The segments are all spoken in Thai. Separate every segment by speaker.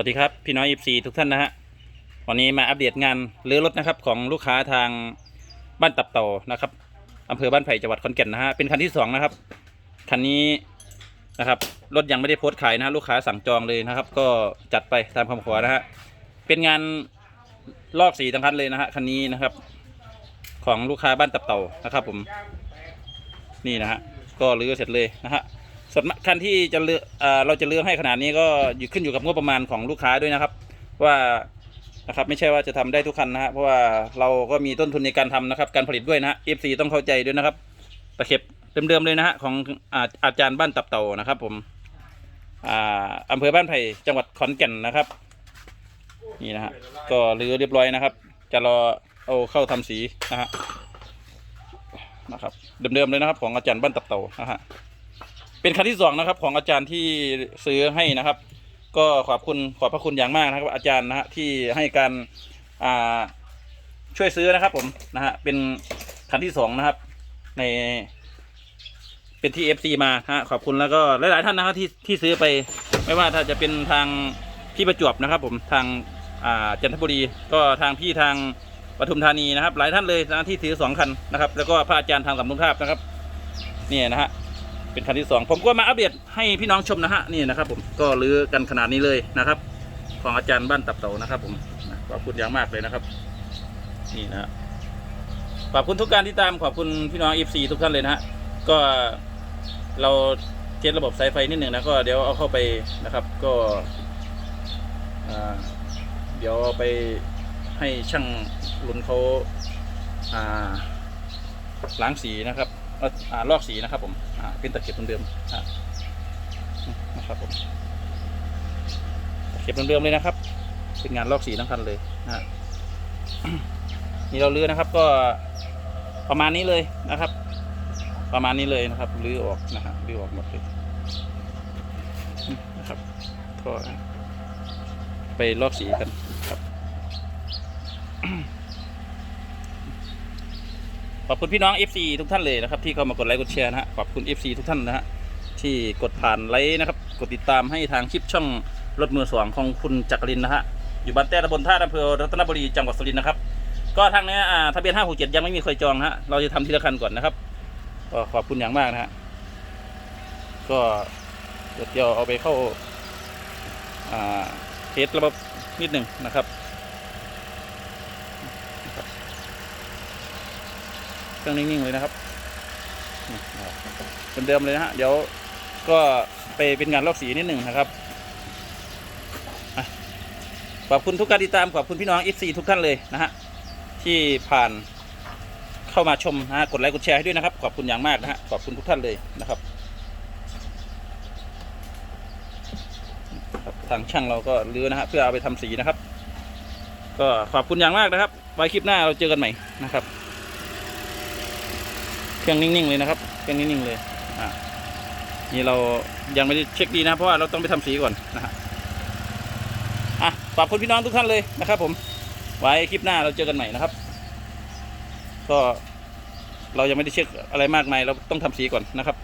Speaker 1: วัสดีครับพี่น้องอีซีทุกท่านนะฮะวันนี้มาอัปเดตงานเรือรถนะครับของลูกค้าทางบ้านตับเต่านะครับอำเภอบ้านไผ่จังหวัดขอนแก่นนะฮะเป็นคันที่สองนะครับคันนี้นะครับรถยังไม่ได้โพสต์ขายนะฮะลูกค้าสั่งจองเลยนะครับ ก็จัดไปตามคำขอนะฮะเป็นงานลอกสีทั้งคันเลยนะฮะคันนี้นะครับ ของลูกค้าบ้านตับเต่านะครับ ผมนี่นะฮะก็รื้อเสร็จเลยนะฮะ ส่วนคันที่จะเลือกเราจะเลือกให้ขนาดนี้ก็อยู่ขึ้นอยู่กับงบประมาณของลูกค้าด้วยนะครับ ว่านะครับไม่ใช่ว่าจะทำได้ทุกคันนะฮะเพราะว่าเราก็มีต้นทุนในการทำนะครับ การผลิตด้วยนะฮะ FC ต้องเข้าใจด้วยนะครับตะเข็บเดิมๆเลยนะฮะของอาอาจารย์บ้านตับเต่านะครับ ผมอ่าอำเภอบ้านไผ่จังหวัดขอนแก่นนะครับ นี่นะฮะก็รื้อเรียบร้อยนะครับ จะรอเอาเข้าทำสีนะฮะนะครับเดิมๆเลยนะครับ ของอาจารย์บ้านตับเต่านะฮะ เป็นคันที่สองนะครับ ของอาจารย์ที่ซื้อให้นะครับ ก็ขอบคุณขอบพระคุณอย่างมากนะครับ อาจารย์นะฮะที่ให้การอ่าช่วยซื้อนะครับ ผมนะฮะเป็นคันที่สองนะครับ ใน เป็นที่เอฟซีมาฮะขอบคุณแล้วก็หลาย ๆ ท่านนะครับที่ที่ซื้อไป ไม่ว่าถ้าจะเป็นทางพี่ประจวบนะครับ ผมทางอ่าจันทบุรีก็ทางพี่ทางปทุมธานีนะครับ หลายท่านเลยนะที่ซื้อสองคันนะครับ แล้วก็พระอาจารย์ทางสำนุนภาพนะครับ เนี่ยนะฮะ เป็นคันที่สองผมก็มาอัปเดตให้พี่น้องชมนะฮะนี่นะครับ ผมก็รื้อกันขนาดนี้เลยนะครับ ของอาจารย์บ้านตับเต่านะครับ ผมขอบคุณอย่างมากเลยนะครับ นี่นะขอบคุณทุกการที่ตามขอบคุณพี่น้องเอฟซีทุกท่านเลยนะฮะก็เราเทสระบบสายไฟนิดหนึ่งนะก็เดี๋ยวเอาเข้าไปนะครับ ก็เดี๋ยวเอาไปให้ช่างลุนเขาล้างสีนะครับ ลอกสีนะครับผมเป็นตะเข็บเดิมๆอ่านะครับผมตะเข็บเดิมๆเลยนะครับ เป็นงานลอกสีทั้งคันเลยนะฮะนี่เราลื้อนะครับก็ประมาณนี้เลยนะครับ ประมาณนี้เลยนะครับลื้อออกนะฮะลื้อออกหมดเลยนะครับ ก็ไปลอกสีกันครับ ขอบคุณพี่น้อง FC ทุกท่านเลยนะครับ ที่เข้ามากดไลค์กดแชร์นะฮะขอบคุณ FC ทุกท่านนะฮะที่กดผ่านไลค์นะครับ กดติดตามให้ทางคลิปช่องรถมือสองของคุณจักรินนะฮะอยู่บ้านแต้ตำบลท่าอำเภอรัตนบุรีจังหวัดสุรินทร์นะครับก็ทางนี้อ่าทะเบียน567 ยังไม่มีใครจองนะฮะเราจะทำทีละคันก่อนนะครับก็ขอบคุณอย่างมากนะฮะก็เดี๋ยวเอาไปเข้าอ่าเทสระบบนิดหนึ่งนะครับ เครื่องนิ่งๆเลยนะครับนี่นะครับเดิมเลยนะฮะ เดี๋ยวก็ไปเป็นงานลอกสีนิดหนึ่งนะครับขอบคุณทุกการติดตามขอบคุณพี่น้อง FC ทุกท่านเลยนะฮะที่ผ่านเข้ามาชมนะฮะกดไลค์กดแชร์ให้ด้วยนะครับ ขอบคุณอย่างมากนะฮะขอบคุณทุกท่านเลยนะครับ ทางช่างเราก็รื้อนะฮะเพื่อเอาไปทำสีนะครับ ก็ขอบคุณอย่างมากนะครับ ไว้คลิปหน้าเราเจอกันใหม่นะครับ เครื่องนิ่งๆเลยนะครับเครื่องนิ่งๆเลยอ่านี่เรายังไม่ได้เช็คดีนะ เพราะว่าเราต้องไปทำสีก่อนนะฮะอะขอบคุณพี่น้องทุกท่านเลยนะครับ ผม ไว้คลิปหน้าเราเจอกันใหม่นะครับ ก็เรายังไม่ได้เช็คอะไรมากมายเราต้องทำสีก่อนนะครับ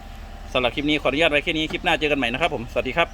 Speaker 1: สำหรับคลิปนี้ขออนุญาตไว้แค่นี้คลิปหน้าเจอกันใหม่นะครับผมสวัสดีครับ